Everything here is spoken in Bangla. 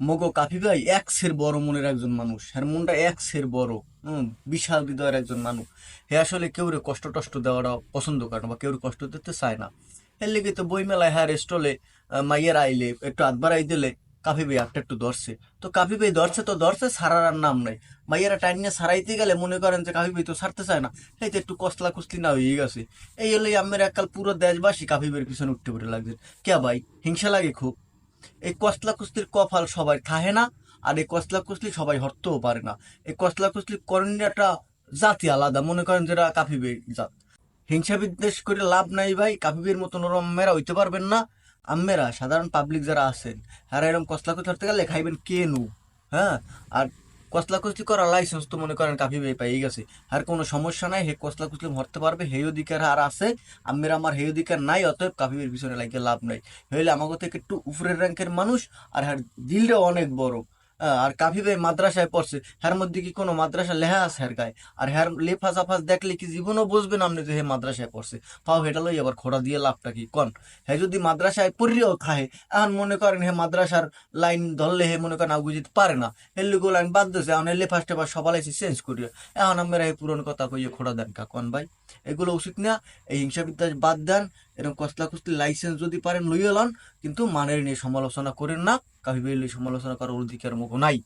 মগো কাফি ভাই এক সের বড় মনের একজন মানুষ। হ্যার মনটা এক সের বড়, হম, বিশাল হৃদয়ের একজন মানুষ। হে আসলে কেউ রে কষ্ট টষ্ট দেওয়াটা পছন্দ করে না বা কেউ কষ্ট দিতে চায় না। এর লেগে তো বই মেলায় হ্যাঁ স্টলে মাইয়ের আইলে, একটু বাড়াই দিলে কাফি ভাই একটা একটু ধরছে। তো কাফি ভাই ধরছে তো ধরছে সারার আর নাম নাই। মাইয়েরা টাইম নিয়ে সারাইতে গেলে মনে করেন যে কাফি ভাই তো সারতে চায় না। এই তো একটু কসলা কুসলি না হয়ে গেছে। এই হলে আমার এককাল পুরো দেশবাসী কাফি ভাইয়ের পিছনে উঠতে পড়ে লাগছে। কে ভাই, হিংসা লাগে খুব। এই কসলা কুস্তির কফাল সবাই খাহে না, আর এই কসলা কুস্তি সবাই হরতেও পারে না। এই কসলা কুস্তি করণীয়টা জাতি আলাদা, মনে করেন যেটা কাফিবের জাত। হিংসা বিদ্বেষ করে লাভ নাই ভাই কাফিবের মতন ওরম মেয়েরা হইতে পারবেন না। আম্মেরা, সাধারণ পাবলিক যারা আছেন হ্যাঁ এরকম কসলা কুস্তি হরতে গেলে খাইবেন কে নু হ্যাঁ? আর কসলা কুচলি করার লাইসেন্স তো মনে করেন কাফি ভাই পাই গেছে। আর কোনো সমস্যা নাই, হে কসলা কুচলি মরতে পারবে, হে অধিকার আর আছে আমি আমার হে অধিকার নাই, অতএব কাফিবের পিছনে লাগিয়ে লাভ নাই। হইলে আমাকে থেকে একটু উপরের র্যাঙ্কের মানুষ, আর হ্যাঁ দিলটা অনেক বড়। আর কাফি ভাই মাদ্রাসায় পড়ছে হ্যার মধ্যে কি কোনো মাদ্রাসা লেহা আছে হ্যার গায়ে? আর হ্যার লেফা আফাস দেখলে কি জীবনও বুঝবেন আপনি যে হে মাদ্রাসায় পড়ছে? তাও হেটা লই আবার খোড়া দিয়ে লাভটা কি? কন, হে যদি মাদ্রাসায় পড়িও খায় এখন মনে করেন হে মাদ্রাসার লাইন ধরলে হে মনে করেন আগুজিত পারে না। হে লিগো লাইন বাদ দিয়েছে এখন লেফাস টেফাস সবাই চেঞ্জ করিও এখন আমরা এই পুরনো কথা কইয়ে খোড়া দেন কা, কন ভাই? এগুলো উচিত না, এই হিংসা বিদ্বেষ বাদ দেন এরকম কসলা কুস্তি লাইসেন্স যদি পারেন লইয়ে লন, কিন্তু মানের নিয়ে সমালোচনা করেন না কাহিবের সমালোচনা করার অধিকার মুখ নাই।